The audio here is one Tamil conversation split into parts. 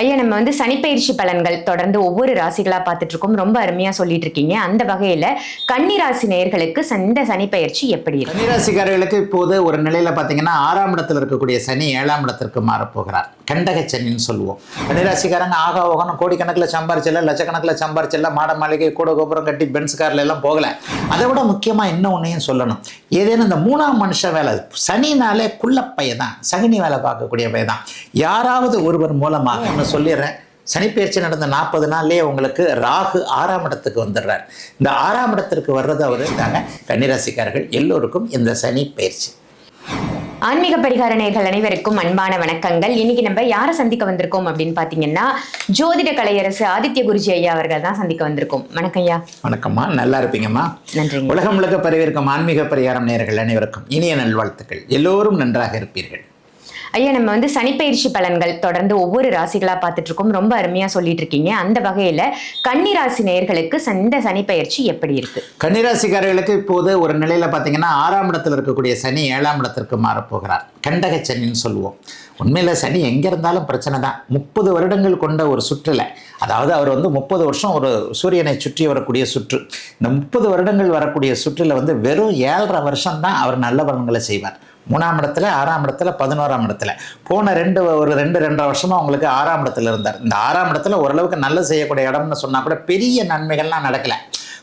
ஐயா நம்ம வந்து சனிப்பயிற்சி பலன்கள் தொடர்ந்து ஒவ்வொரு ராசிகளாக பார்த்துட்டு இருக்கோம் ரொம்ப அருமையா சொல்லிட்டு இருக்கீங்க அந்த வகையில கன்னி ராசி நேயர்களுக்கு இந்த சனிப்பயிற்சி எப்படி இருக்கு? கன்னிராசிக்காரர்களுக்கு இப்போது ஒரு நிலையில பார்த்தீங்கன்னா ஆறாம் இடத்துல இருக்கக்கூடிய சனி ஏழாம் இடத்திற்கு மாறப்போகிறார். கண்டக சனின்னு சொல்லுவோம். கன்னிராசிக்காரங்க ஆகா ஓகணும் கோடிக்கணக்கில் சம்பாரிச்சல லட்சக்கணக்கில் சம்பாரிச்சல மாட மாளிகை கூட கோபுரம் கட்டி பென்ஸ் கார்ல எல்லாம் போகல. அதை விட முக்கியமாக இன்னும் ஒன்றையும் சொல்லணும். ஏதேனும் இந்த மூணாம் மனுஷ வேலை சனினாலே குள்ளப்பைய தான் சகினி வேலை பார்க்கக்கூடிய பைய தான் யாராவது ஒருவர் மூலமாக ஒன்று சொல்லிடுறேன். சனிப்பெயர்ச்சி நடந்த நாற்பது நாள்லயே உங்களுக்கு ராகு ஆறாம் இடத்துக்கு வந்துடுறார். இந்த ஆறாம் இடத்திற்கு வர்றது அவர் தாங்க கன்னிராசிக்காரர்கள் எல்லோருக்கும் இந்த சனி பயிற்சி ஆன்மீக பரிகார நேயர்கள் அனைவருக்கும் அன்பான வணக்கங்கள். இன்னைக்கு நம்ம யாரை சந்திக்க வந்திருக்கோம் அப்படின்னு பாத்தீங்கன்னா ஜோதிட கலையரசு ஆதித்ய குருஜி ஐயா அவர்கள் தான் சந்திக்க வந்திருக்கோம். வணக்கம் ஐயா. வணக்கம்மா. நல்லா இருப்பீங்கம்மா. நன்றிங்க. உலகம் முழுக்க பரவியிருக்கும் ஆன்மீக பரிகாரம் நேயர்கள் அனைவருக்கும் இனிய நல்வாழ்த்துக்கள். எல்லோரும் நன்றாக இருப்பீர்கள். ஐயா நம்ம வந்து சனிப்பயிற்சி பலன்கள் தொடர்ந்து ஒவ்வொரு ராசிகளா பார்த்துட்டு இருக்கோம் ரொம்ப அருமையா சொல்லிட்டு இருக்கீங்க அந்த வகையில கன்னிராசி நேர்களுக்கு நேயர்களுக்கு இந்த சனிப்பயிற்சி எப்படி இருக்கு? கன்னிராசிக்காரர்களுக்கு இப்போது ஒரு நிலையில் பார்த்தீங்கன்னா ஆறாம் இடத்துல இருக்கக்கூடிய சனி ஏழாம் இடத்திற்கு மாறப்போகிறார். கண்டக சனின்னு சொல்லுவோம். உண்மையில் சனி எங்கே இருந்தாலும் பிரச்சனை தான். முப்பது வருடங்கள் கொண்ட ஒரு சுற்றுல அதாவது அவர் வந்து முப்பது வருஷம் ஒரு சூரியனை சுற்றி வரக்கூடிய சுற்று. இந்த முப்பது வருடங்கள் வரக்கூடிய சுற்றில் வந்து வெறும் ஏழரை வருஷம் தான் அவர் நல்ல பலன்களை செய்வார். மூணாம் இடத்துல ஆறாம் இடத்துல பதினோராம் இடத்துல. போன ரெண்டு ஒரு ரெண்டு ரெண்டரை வருஷமாக உங்களுக்கு ஆறாம் இடத்துல இருந்தார். இந்த ஆறாம் இடத்துல ஓரளவுக்கு நல்ல செய்யக்கூடிய இடம்னு சொன்னால் கூட பெரிய நன்மைகள்லாம் நடக்கலை.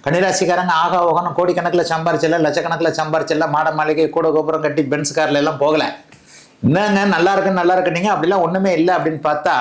கன்னிராசிக்காரங்க ஆகா ஓகனும் கோடிக்கணக்கில் சம்பாரிச்சல லட்சக்கணக்கில் சம்பாரிச்சல மாட மாளிகை கூட கோபுரம் கட்டி பென்ஸ் கார்ல எல்லாம் போகலை. என்னங்க நல்லா இருக்கு நல்லா இருக்கு நீங்கள் அப்படிலாம் ஒன்றுமே இல்லை அப்படின்னு பார்த்தா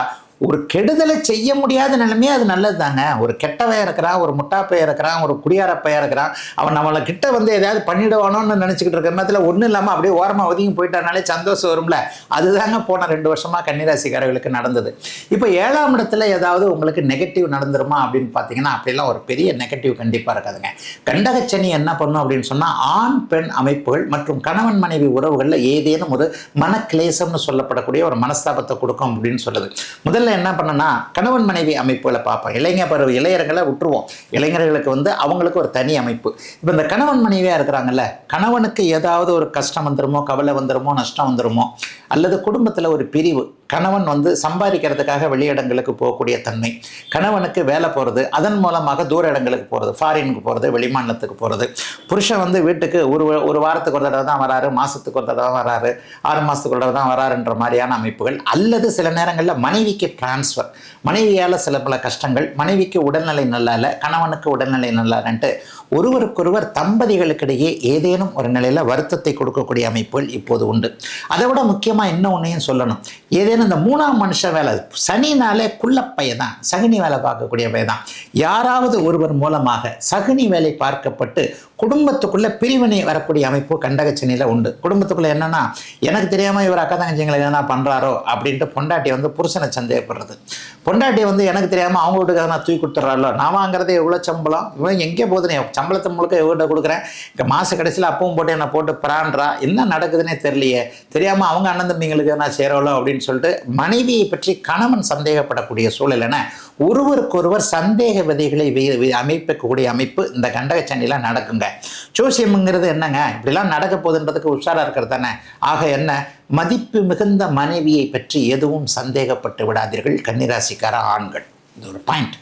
ஒரு கெடுதலை செய்ய முடியாத நிலைமையே அது நல்லது தாங்க ஒரு கெட்டவையாக இருக்கிறான் ஒரு முட்டாப்பையா இருக்கிறான் ஒரு குடியாரப்பையா இருக்கிறான். அவன் நம்மளை கிட்ட வந்து எதாவது பண்ணிடுவானோன்னு நினச்சிக்கிட்டு இருக்கிற நேரத்தில் ஒன்றும் இல்லாமல் அப்படியே ஓரமாக ஒதுங்கி போயிட்டானாலே சந்தோஷம் வரும்ல. அதுதாங்க போன ரெண்டு வருஷமாக கன்னிராசிக்காரர்களுக்கு நடந்தது. இப்போ ஏழாம் இடத்துல ஏதாவது உங்களுக்கு நெகட்டிவ் நடந்துருமா அப்படின்னு பார்த்தீங்கன்னா அப்படிலாம் ஒரு பெரிய நெகட்டிவ் கண்டிப்பாக இருக்காதுங்க. கண்டகச்சனி என்ன பண்ணும் அப்படின்னு சொன்னால் ஆண் பெண் அமைப்புகள் மற்றும் கணவன் மனைவி உறவுகளில் ஏதேனும் ஒரு மனக்கிளேசம்னு சொல்லப்படக்கூடிய ஒரு மனஸ்தாபத்தை கொடுக்கும் அப்படின்னு சொல்லுது. முதல்ல என்ன பண்ணனா கணவன் மனைவி அமைப்புகளை பார்ப்போம் இளைஞர் பருவ இளைஞர்களை விட்டுருவோம். இளைஞர்களுக்கு வந்து அவங்களுக்கு ஒரு தனி அமைப்பு. இப்போ இந்த கணவன் மனைவியாக இருக்கிறாங்கல்ல கணவனுக்கு ஏதாவது ஒரு கஷ்டம் வந்துருமோ கவலை வந்துருமோ நஷ்டம் வந்துருமோ அல்லது குடும்பத்தில் ஒரு பிரிவு கணவன் வந்து சம்பாதிக்கிறதுக்காக வெளியிடங்களுக்கு போகக்கூடிய தன்மை கணவனுக்கு வேலை போகிறது அதன் மூலமாக தூர இடங்களுக்கு போகிறது ஃபாரினுக்கு போகிறது வெளிமாநிலத்துக்கு போகிறது புருஷன் வந்து வீட்டுக்கு ஒரு ஒரு வாரத்துக்கு ஒரு தடவை தான் வராரு மாதத்துக்கு ஒரு தடவை வராரு ஆறு மாதத்துக்கு ஒரு தடவை தான் வராருன்ற மாதிரியான அமைப்புகள் அல்லது சில நேரங்களில் மனைவிக்கு டிரான்ஸ்ஃபர் மனைவியால் சில பல கஷ்டங்கள் மனைவிக்கு உடல்நிலை நல்லா இல்லை கணவனுக்கு உடல்நிலை நல்லா இல்லைன்ட்டு ஒருவருக்கொருவர் தம்பதிகளுக்கிடையே ஏதேனும் ஒரு நிலையில் வருத்தத்தை கொடுக்கக்கூடிய அமைப்புகள் இப்போது உண்டு. அதை விட முக்கியமாக இன்னும் ஒன்றையும் சொல்லணும். ஏதேனும் இந்த மூணாம் மனுஷன் வேலை சனினாலே குள்ளப்பைய தான் சகுனி வேலை பார்க்கக்கூடிய பைய தான் யாராவது ஒருவர் மூலமாக சகுனி வேலை பார்க்கப்பட்டு குடும்பத்துக்குள்ளே பிரிவினை வரக்கூடிய அமைப்பு கண்டகச்சனையில் உண்டு. குடும்பத்துக்குள்ளே என்னென்னா எனக்கு தெரியாமல் இவர் அக்கா தங்கச்சிங்களை எதனா பண்ணுறாரோ அப்படின்ட்டு பொண்டாட்டி வந்து புருஷனை சந்தேகப்படுறது. பொண்டாட்டி வந்து எனக்கு தெரியாமல் அவங்க வீட்டுக்கு எதனா தூக்கி கொடுத்துட்றாரோ நான் வாங்குறது எவ்வளோ சம்பளம்? இவன் எங்கே போகுதுன்னு சம்பளத்தை முழுக்க இவர்கிட்ட கொடுக்குறேன். இங்கே மாத கடைசியில் அப்பவும் போட்டு என்னை போட்டு பிரான்றா? என்ன நடக்குதுன்னே தெரியலையே. தெரியாமல் அவங்க அண்ணன் தம்பிங்களுக்கு நான் சேரவளோ அப்படின்னு சொல்லிட்டு மனைவியை பற்றி கணவன் சந்தேகப்படக்கூடிய சூழல் என ஒருவருக்கொருவர் சந்தேக விதைகளை வி- அமைப்பு இந்த கண்டகச்சண்டியில் நடக்குங்க. ஜோசியம்ங்கிறது என்னங்க? இப்படிலாம் நடக்க போகுதுன்றதுக்கு உஷாராக இருக்கிறது தானே? ஆக என்ன? மதிப்பு மிகுந்த மனைவியை பற்றி எதுவும் சந்தேகப்பட்டு விடாதீர்கள் கன்னிராசிக்கார ஆண்கள். இது ஒரு பாயிண்ட்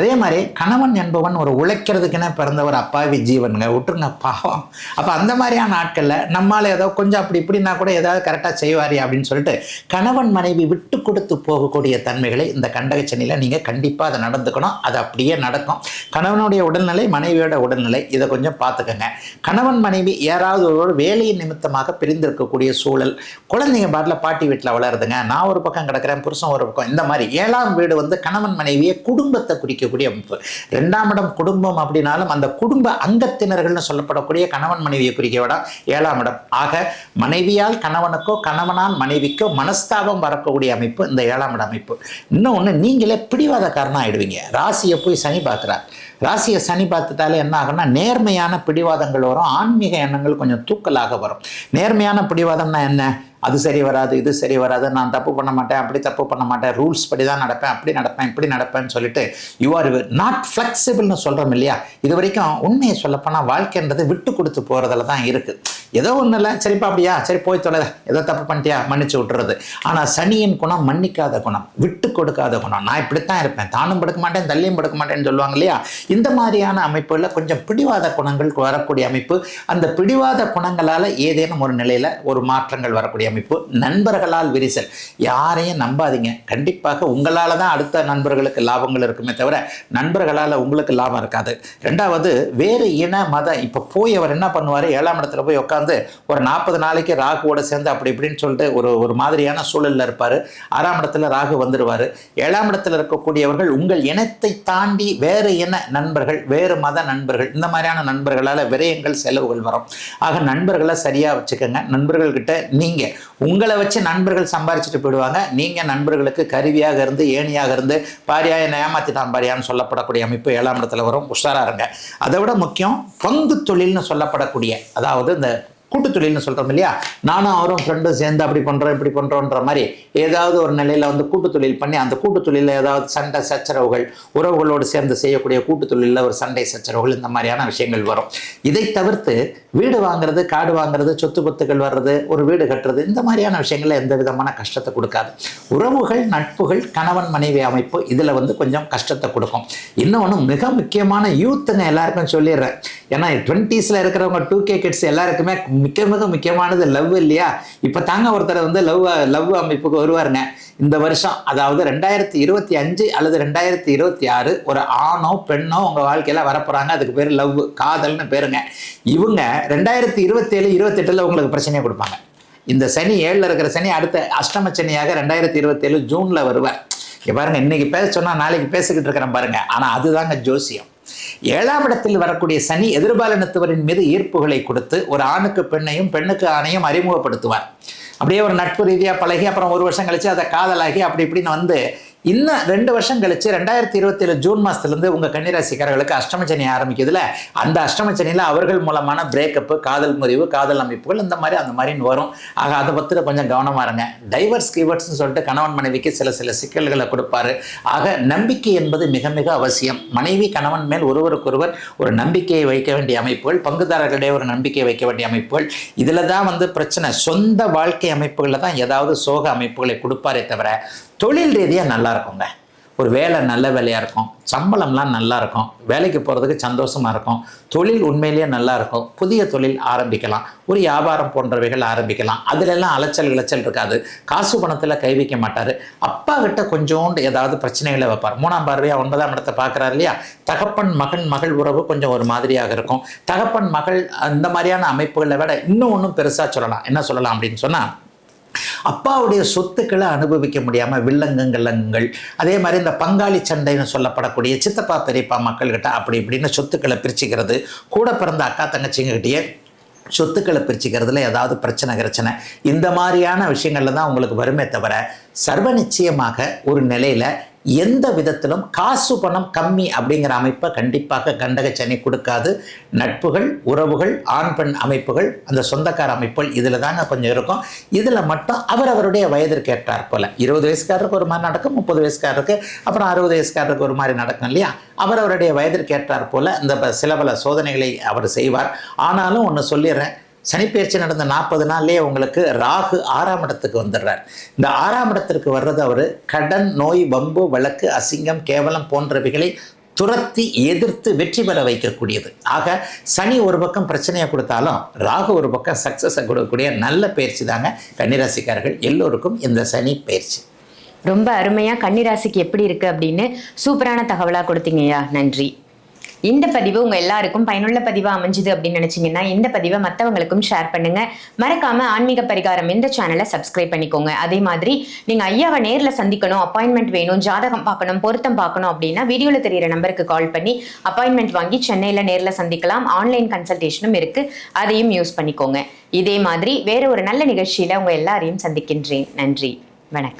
அதே மாதிரி கணவன் என்பவன் ஒரு உழைக்கிறதுக்குன்னு பிறந்த ஒரு அப்பாவி ஜீவனுங்க. விட்டுருங்க பாவம். அப்போ அந்த மாதிரியான நாட்களில் நம்மால் ஏதோ கொஞ்சம் அப்படி இப்படின்னா கூட ஏதாவது கரெக்டாக செய்வாரியா அப்படின்னு சொல்லிட்டு கணவன் மனைவி விட்டு கொடுத்து போகக்கூடிய தன்மைகளை இந்த கண்டகச்சனியில் நீங்கள் கண்டிப்பாக அதை நடந்துக்கணும். அது அப்படியே நடக்கும். கணவனுடைய உடல்நிலை மனைவியோட உடல்நிலை இதை கொஞ்சம் பார்த்துக்கோங்க. கணவன் மனைவி யாராவது ஒரு வேலையின் நிமித்தமாக பிரிந்திருக்கக்கூடிய சூழல் குழந்தைங்க பாட்டில் பாட்டி வீட்டில் வளருதுங்க. நான் ஒரு பக்கம் கிடக்கிறேன் புருஷன் ஒரு பக்கம். இந்த மாதிரி ஏழாம் வீடு வந்து கணவன் மனைவியை குடும்பத்தை இருக்கக்கூடிய அமைப்பு ரெண்டாம் இடம் குடும்பம் அப்படின்னாலும் அந்த குடும்ப அங்கத்தினர்கள்னு சொல்லப்படக்கூடிய கணவன் மனைவியை குறிக்க இடம் ஏழாம் இடம். ஆக மனைவியால் கணவனுக்கோ கணவனால் மனைவிக்கோ மனஸ்தாபம் வரக்கூடிய அமைப்பு இந்த ஏழாம் இட அமைப்பு. இன்னொன்று நீங்களே பிடிவாதக்காரனாக ஆயிடுவீங்க. ராசியை போய் சனி பார்க்குறார். ராசியை சனி பார்த்துட்டாலே என்ன ஆகும்னா நேர்மையான பிடிவாதங்கள் வரும். ஆன்மீக எண்ணங்கள் கொஞ்சம் தூக்கலாக வரும். நேர்மையான பிடிவாதம்னா என்ன? அது சரி வராது இது சரி வராது நான் தப்பு பண்ண மாட்டேன் அப்படி தப்பு பண்ண மாட்டேன் ரூல்ஸ் படி தான் நடப்பேன் அப்படி நடப்பேன் இப்படி நடப்பேன்னு சொல்லிட்டு யூ ஆர் நாட் ஃப்ளெக்சிபிள்னு சொல்கிறோம் இல்லையா? இது வரைக்கும் உண்மையை சொல்லப்போனால் வாழ்க்கைன்றது விட்டு கொடுத்து போகிறதுல தான் இருக்குது ஏதோ ஒன்றும் இல்லை சரிப்பா அப்படியா? சரி போய் தொலை ஏதோ தப்பு பண்ணிட்டியா? மன்னிச்சு விட்டுறது. ஆனால் சனியின் குணம் மன்னிக்காத குணம் விட்டு கொடுக்காத குணம். நான் இப்படித்தான் இருப்பேன் தானும் படுக்க மாட்டேன் தள்ளியும் படுக்க மாட்டேன்னு சொல்லுவாங்க இல்லையா? இந்த மாதிரியான அமைப்புகளில் கொஞ்சம் பிடிவாத குணங்கள் வரக்கூடிய அமைப்பு. அந்த பிடிவாத குணங்களால் ஏதேனும் ஒரு நிலையில் ஒரு மாற்றங்கள் வரக்கூடிய அமைப்பு நண்பர்களால் விரிசல். யாரையும் நம்பாதீங்க. கண்டிப்பாக உங்களால் தான் அடுத்த நண்பர்களுக்கு லாபங்கள் இருக்குமே தவிர நண்பர்களால் உங்களுக்கு லாபம் இருக்காது. ரெண்டாவது வேறு இன மத இப்போ போய் அவர் என்ன பண்ணுவார்? ஏழாம் இடத்துல போய் உட்காந்து ஒரு நாற்பது நாளைக்கு ராகுவோட சேர்ந்து அப்படி இப்படின்னு சொல்லிட்டு ஒரு ஒரு மாதிரியான சூழலில் இருப்பார். ஆறாம் இடத்துல ராகு வந்துடுவார் ஏழாம் இடத்துல இருக்கக்கூடியவர்கள் உங்கள் இனத்தை தாண்டி வேறு இன நண்பர்கள் வேறு மத நண்பர்கள் இந்த மாதிரியான நண்பர்களால் விரயங்கள் செலவுகள் வரும். ஆக நண்பர்களை சரியாக வச்சுக்கோங்க. நண்பர்கள்கிட்ட நீங்கள் உங்களை வச்சு நண்பர்கள் சம்பாரிச்சிட்டு போயிடுவாங்க. நீங்கள் நண்பர்களுக்கு கருவியாக இருந்து ஏணியாக இருந்து பாரியாய என்னை ஏமாத்திட்டான் பாரியான்னு சொல்லப்படக்கூடிய அமைப்பு ஏழாம் இடத்துல வரும். உஷாரா இருங்க. அதை விட முக்கியம் பங்கு தொழில்னு சொல்லப்படக்கூடிய அதாவது இந்த கூட்டு தொழில்னு சொல்கிறோம் இல்லையா? நானும் அவரும் ஃப்ரெண்டும் சேர்ந்து அப்படி பண்ணுறோம் இப்படி பண்ணுறோன்ற மாதிரி ஏதாவது ஒரு நிலையில் வந்து கூட்டு தொழில் பண்ணி அந்த கூட்டு தொழில ஏதாவது சண்டை சச்சரவுகள் உறவுகளோடு சேர்ந்து செய்யக்கூடிய கூட்டு தொழிலில் ஒரு சண்டை சச்சரவுகள் இந்த மாதிரியான விஷயங்கள் வரும். இதை தவிர்த்து வீடு வாங்குறது காடு வாங்குறது சொத்து பத்துகள் வர்றது ஒரு வீடு கட்டுறது இந்த மாதிரியான விஷயங்களில் எந்த விதமான கஷ்டத்தை கொடுக்காது. உறவுகள் நட்புகள் கணவன் மனைவி அமைப்பு இதில் வந்து கொஞ்சம் கஷ்டத்தை கொடுக்கும். இன்னொன்று மிக முக்கியமான யூத்துங்க எல்லாருக்கும் சொல்லிடுறேன். ஏன்னா டுவெண்ட்டீஸில் இருக்கிறவங்க டூ கே கிட்ஸ் எல்லாருக்குமே மிக மிக முக்கியமானது லவ் இல்லையா? இப்போ தாங்க ஒருத்தர் வந்து லவ் லவ் அமைப்புக்கு வருவாருங்க. இந்த வருஷம் அதாவது ரெண்டாயிரத்தி இருபத்தி அஞ்சு அல்லது ரெண்டாயிரத்தி இருபத்தி ஆறு ஒரு ஆணோ பெண்ணோ உங்கள் வாழ்க்கையில் வரப்போகிறாங்க அதுக்கு பேர் லவ் காதல்னு பேருங்க. இவங்க ரெண்டாயிரத்தி இருபத்தேழு இருபத்தெட்டில் உங்களுக்கு பிரச்சனையை கொடுப்பாங்க. இந்த சனி ஏழில் இருக்கிற சனி அடுத்த அஷ்டம சனியாக ரெண்டாயிரத்தி இருபத்தேழு ஜூனில் வருவார். இங்கே பாருங்க இன்னைக்கு பேச சொன்னால் நாளைக்கு பேசிக்கிட்டு இருக்கிறேன் பாருங்க. ஆனால் அதுதாங்க ஜோசியம். ஏழாம் இடத்தில் வரக்கூடிய சனி எதிர்பாலனத்துவரின் மீது ஈர்ப்புகளை கொடுத்து ஒரு ஆணுக்கு பெண்ணையும் பெண்ணுக்கு ஆணையும் அறிமுகப்படுத்துவார். அப்படியே ஒரு நட்பு ரீதியாக பழகி அப்புறம் ஒரு வருஷம் கழிச்சு அதை காதலாகி அப்படி இப்படின்னு வந்து இன்னும் ரெண்டு வருஷம் கழிச்சு ரெண்டாயிரத்தி இருபத்தேழு ஜூன் மாதத்துலேருந்து உங்கள் கன்னிராசிக்காரர்களுக்கு அஷ்டமச்சனி ஆரம்பிக்குதுல. அந்த அஷ்டமச்சனியில் அவர்கள் மூலமான பிரேக்கப்பு காதல் முறிவு காதல் அமைப்புகள் இந்த மாதிரி அந்த மாதிரின்னு வரும். ஆக அதை பற்றி கொஞ்சம் கவனமாக இருங்க. டைவர்ஸ் கீவர்ட்ஸ்னு சொல்லிட்டு கணவன் மனைவிக்கு சில சில சிக்கல்களை கொடுப்பாரு. ஆக நம்பிக்கை என்பது மிக மிக அவசியம். மனைவி கணவன் மேல் ஒருவருக்கொருவர் ஒரு நம்பிக்கையை வைக்க வேண்டிய அமைப்புகள் பங்குதாரர்களிடையே ஒரு நம்பிக்கையை வைக்க வேண்டிய அமைப்புகள். இதில் தான் வந்து பிரச்சனை. சொந்த வாழ்க்கை அமைப்புகளில் தான் ஏதாவது சோக அமைப்புகளை கொடுப்பாரே தவிர தொழில் ரீதியாக நல்லா இருக்குங்க. ஒரு வேலை நல்ல வேலையாக இருக்கும். சம்பளம்லாம் நல்லா இருக்கும். வேலைக்கு போகிறதுக்கு சந்தோஷமாக இருக்கும். தொழில் உண்மையிலேயே நல்லா இருக்கும். புதிய தொழில் ஆரம்பிக்கலாம். ஒரு வியாபாரம் போன்றவைகள் ஆரம்பிக்கலாம். அதிலெல்லாம் அலைச்சல் இலைச்சல் இருக்காது. காசு பணத்தில் கை வைக்க மாட்டார். அப்பா கிட்ட கொஞ்சோண்டு ஏதாவது பிரச்சனைகளை வைப்பார். மூணாம் பார்வையாக ஒன்பதாம் இடத்தை பார்க்குறாரு இல்லையா? தகப்பன் மகன் மகள் உறவு கொஞ்சம் ஒரு மாதிரியாக இருக்கும். தகப்பன் மகள் அந்த மாதிரியான அமைப்புகளை விட இன்னும் ஒன்றும் பெருசாக சொல்லலாம். என்ன சொல்லலாம் அப்படின்னு சொன்னால் அப்பாவுடைய சொத்துக்களை அனுபவிக்க முடியாமல் வில்லங்கங்கள் அதே மாதிரி இந்த பங்காளி சண்டைன்னு சொல்லப்படக்கூடிய சித்தப்பா பெரியப்பா மக்கள்கிட்ட அப்படி இப்படின்னு சொத்துக்களை பிரிச்சுக்கிறது கூட பிறந்த அக்கா தங்கச்சிங்ககிட்டயே சொத்துக்களை பிரிச்சுக்கிறதுல ஏதாவது பிரச்சனை கிரச்சனை. இந்த மாதிரியான விஷயங்கள்ல தான் உங்களுக்கு வருமே தவிர சர்வ நிச்சயமாக ஒரு நிலையில் எந்த விதத்திலும் காசு பணம் கம்மி அப்படிங்கிற அமைப்பை கண்டிப்பாக கண்டக சனி கொடுக்காது. நட்புகள் உறவுகள் ஆண் பெண் அமைப்புகள் அந்த சொந்தக்கார அமைப்புகள் இதில் தாங்க கொஞ்சம் இருக்கும். இதில் மட்டும் அவர் அவருடைய வயதிற்கேற்றார் போல். போல இருபது வயசுக்காரருக்கு ஒரு மாதிரி நடக்கும் முப்பது வயசுக்காரருக்கு அப்புறம் அறுபது வயசுக்காரருக்கு ஒரு மாதிரி நடக்கும் இல்லையா? அவர் அவருடைய வயதிற்கு ஏற்றார் போல இந்த சில பல சோதனைகளை அவர் செய்வார். ஆனாலும் ஒன்று சொல்லிடுறேன். சனிப்பெயர்ச்சி நடந்த நாற்பது நாள்லேயே உங்களுக்கு ராகு ஆறாம் இடத்துக்கு வந்துடுறார். இந்த ஆறாம் இடத்திற்கு வர்றது அவர் கடன் நோய் வம்பு வழக்கு அசிங்கம் கேவலம் போன்றவைகளை துரத்தி எதிர்த்து வெற்றி பெற வைக்கக்கூடியது. ஆக சனி ஒரு பக்கம் பிரச்சனையை கொடுத்தாலும் ராகு ஒரு பக்கம் சக்ஸஸை கொடுக்கக்கூடிய நல்ல பயிற்சி தாங்க கன்னிராசிக்காரர்கள் எல்லோருக்கும் இந்த சனி பயிற்சி. ரொம்ப அருமையாக கன்னிராசிக்கு எப்படி இருக்குது அப்படின்னு சூப்பரான தகவலாக கொடுத்தீங்கய்யா. நன்றி. இந்த பதிவு உங்க எல்லாருக்கும் பயனுள்ள பதிவா அமைஞ்சுது அப்படின்னு நினைச்சீங்கன்னா இந்த பதிவை மற்றவங்களுக்கும் ஷேர் பண்ணுங்க. மறக்காம ஆன்மீக பரிகாரம் இந்த சேனலை சப்ஸ்கிரைப் பண்ணிக்கோங்க. அதே மாதிரி நீங்க ஐயாவை நேர்ல சந்திக்கணும் அப்பாயின்மெண்ட் வேணும் ஜாதகம் பார்க்கணும் பொருத்தம் பார்க்கணும் அப்படின்னா வீடியோல தெரியிற நம்பருக்கு கால் பண்ணி அப்பாயின்மெண்ட் வாங்கி சென்னையில நேர்ல சந்திக்கலாம். ஆன்லைன் கன்சல்டேஷனும் இருக்கு. அதையும் யூஸ் பண்ணிக்கோங்க. இதே மாதிரி வேற ஒரு நல்ல நிகழ்ச்சியில உங்க எல்லாரையும் சந்திக்கின்றேன். நன்றி. வணக்கம்.